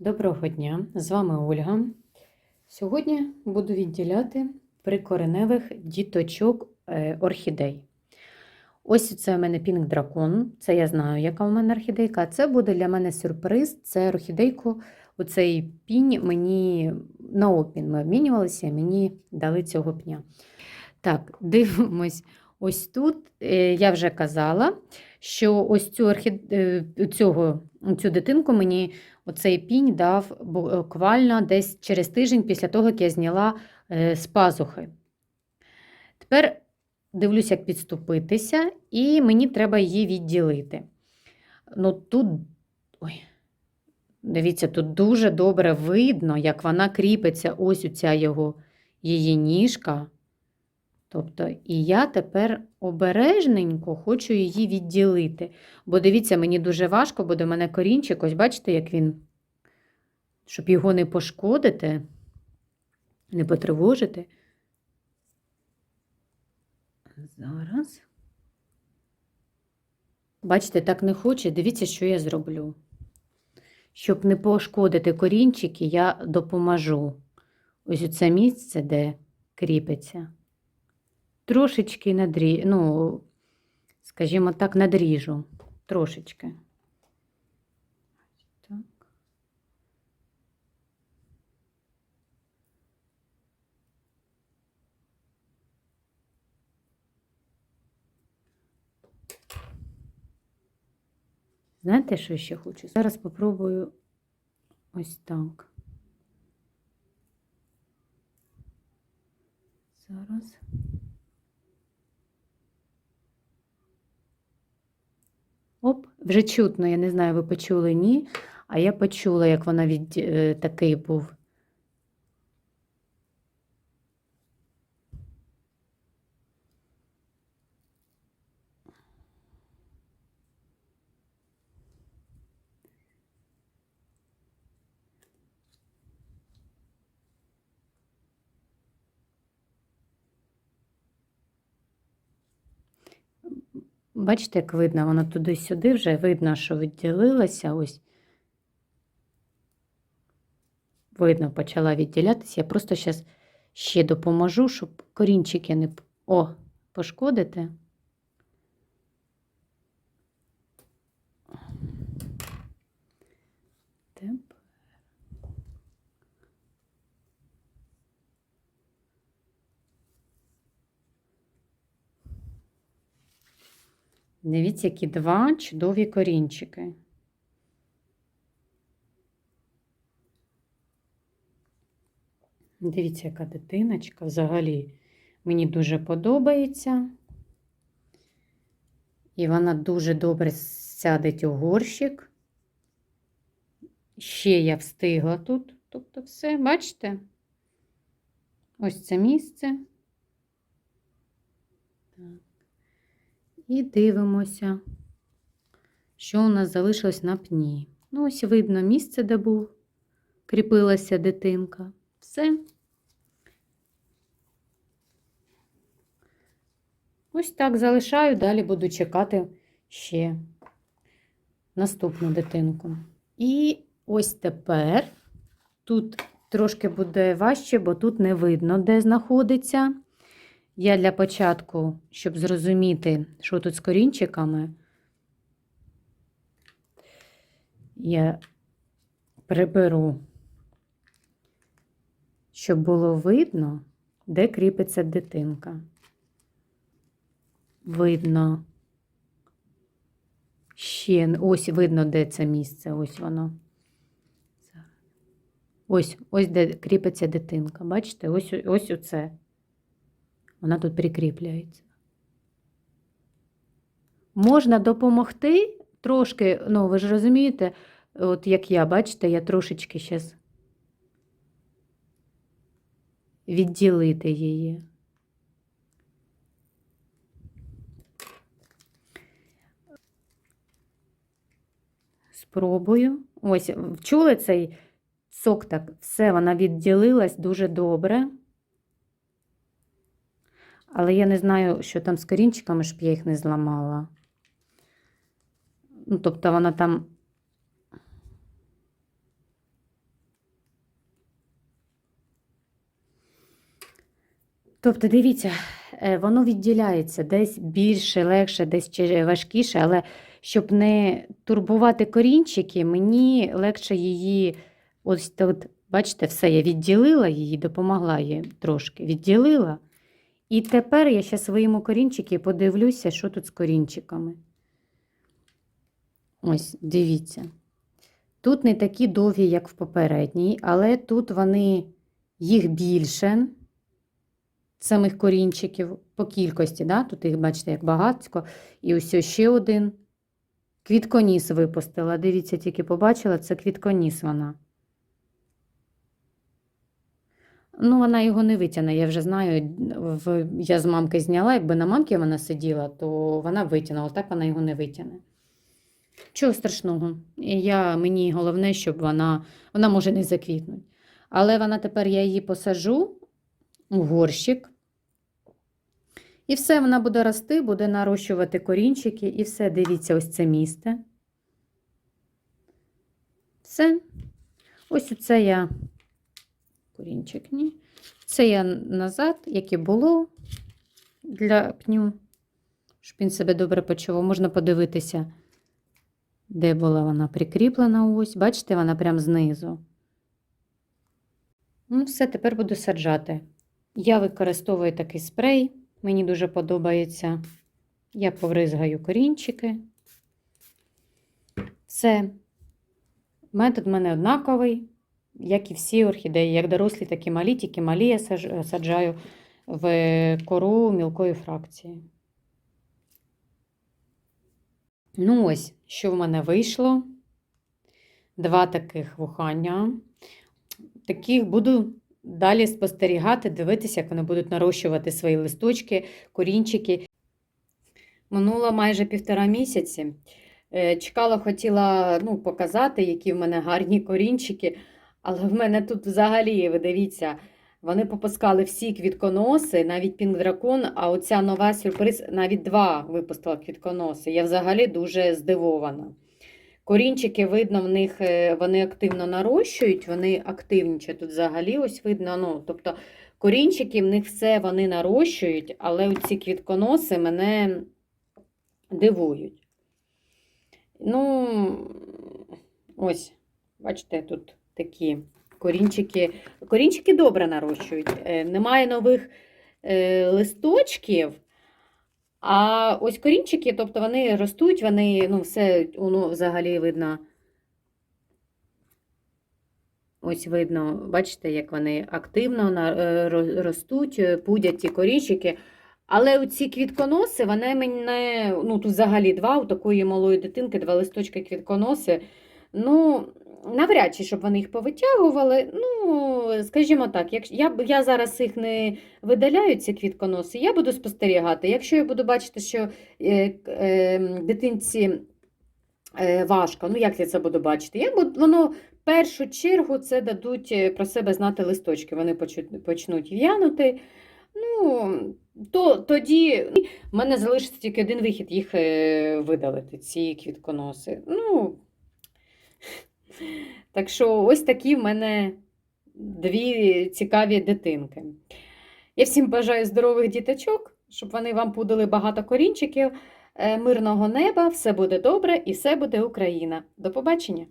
Доброго дня, з вами Ольга. Сьогодні буду відділяти прикореневих діточок е, орхідей. Ось це у мене пінк дракон. Це я знаю, яка у мене орхідейка. Це буде для мене сюрприз. Це орхідейку. Оцей пінь мені на обмін ми обмінювалися, мені дали цього пня. Так, дивимось. Ось тут е, я вже казала, що ось цю орхід... е, цього, цю дитинку мені оцей пінь дав буквально десь через тиждень після того, як я зняла е, з пазухи. Тепер дивлюся, як підступитися, і мені треба її відділити. Ну тут, ой, дивіться, тут дуже добре видно, як вона кріпиться, ось у ця його її ніжка. Тобто, і я тепер обережненько хочу її відділити. Бо дивіться, мені дуже важко, бо до мене корінчик, ось бачите, як він, щоб його не пошкодити, не потривожити. Зараз. Бачите, так не хоче. Дивіться, що я зроблю. Щоб не пошкодити корінчики, я допоможу. Ось це місце, де кріпиться. Трошечки надрі... ну, скажімо так, надріжу. Трошечки. Так. Знаєте, що я ще хочу? Зараз попробую ось так. Зараз. Оп, вже чутно, я не знаю, ви почули ні, а я почула, як вона від е, такий був. Бачите, як видно, воно туди-сюди вже видно, що відділилася. Ось. Видно, почала відділятися. Я просто зараз ще допоможу, щоб корінчики не О, пошкодити. Тепер. Дивіться, які два чудові корінчики. Дивіться, яка дитиночка взагалі мені дуже подобається. І вона дуже добре сядеть у горщик. Ще я встигла тут. Тобто все, бачите? Ось це місце. Так. І дивимося, що у нас залишилось на пні. Ну, ось видно місце, де був, кріпилася дитинка. Все. Ось так залишаю, далі буду чекати ще наступну дитинку. І ось тепер тут трошки буде важче, бо тут не видно, де знаходиться. Я для початку, щоб зрозуміти, що тут з корінчиками, я приберу, щоб було видно, де кріпиться дитинка. Видно. Ще ось видно, де це місце, ось воно. Ось, ось де кріпиться дитинка. Бачите, ось ось оце. Вона тут прикріпляється. Можна допомогти трошки, ну, ви ж розумієте, от як я, бачите, я трошечки зараз відділити її. Спробую. Ось, вчули цей сок так, все, вона відділилась дуже добре. Але я не знаю, що там з корінчиками, щоб я їх не зламала. Ну, Тобто вона там. Тобто, дивіться, е, воно відділяється десь більше, легше, десь важкіше, але щоб не турбувати корінчики, мені легше її ось тут, бачите, все, я відділила її, допомогла їй трошки відділила. І тепер я ще своєму корінчики подивлюся, що тут з корінчиками. Ось, дивіться. Тут не такі довгі, як в попередній, але тут вони їх більше самих корінчиків по кількості. Да? Тут їх, бачите, як багатсько. І ось ще один. Квітконіс випустила. Дивіться, тільки побачила, це квітконіс вона. Ну, вона його не витягне, я вже знаю. Я з мамки зняла, якби на мамці вона сиділа, то вона витягнула, так вона його не витягне. Чого страшного? Я, мені головне, щоб вона, вона може не заквітнути. Але вона тепер я її посажу у горщик. І все, вона буде рости, буде нарощувати корінчики, і все, дивіться, ось це місце. Все. Ось оце я. Корінчик, ні. Це я назад, як і було для пню, щоб він себе добре почував. Можна подивитися, де була вона прикріплена. Ось. Бачите, вона прямо знизу. Ну, все, тепер буду саджати. Я використовую такий спрей, мені дуже подобається. Я повризгаю корінчики. Все. Метод в мене однаковий, як і всі орхідеї, як дорослі, так і малі, тільки малі я саджаю в кору мілкої фракції. Ну, ось, що в мене вийшло. Два таких вухання. Таких буду далі спостерігати, дивитися, як вони будуть нарощувати свої листочки, корінчики. Минуло майже півтора місяці. Е, Чекала, хотіла ну, показати, які в мене гарні корінчики. Але в мене тут взагалі, ви дивіться, вони попускали всі квітконоси, навіть Пінк Дракон, а оця нова сюрприз, навіть два випустила квітконоси. Я взагалі дуже здивована. Корінчики, видно, в них е, вони активно нарощують, вони активнічать тут взагалі ось видно. Ну, тобто корінчики в них все вони нарощують, але ці квітконоси мене дивують. Ну, ось, бачите, тут такі корінчики. Корінчики добре нарощують. Е, Немає нових е, листочків. А ось корінчики, тобто вони ростуть, вони, ну, все воно взагалі видно. Ось видно, бачите, як вони активно е, ро- ростуть, пудять ці корінчики. Але ці квітконоси, вони мене, ну тут взагалі два, у такої малої дитинки, два листочки квітконоси. Ну, навряд чи, щоб вони їх повитягували. Ну, скажімо так, як я, я зараз їх не видаляю, ці квітконоси, я буду спостерігати. Якщо я буду бачити, що е, е, дитинці е, важко, ну як я це буду бачити? Я буду, воно в першу чергу це дадуть е, про себе знати листочки, вони почнуть, в'янути. Ну, то тоді в мене залишиться тільки один вихід їх е, видалити, ці квітконоси. Ну, так що ось такі в мене дві цікаві дитинки. Я всім бажаю здорових діточок, щоб вони вам пудили багато корінчиків, е, мирного неба, все буде добре і все буде Україна. До побачення!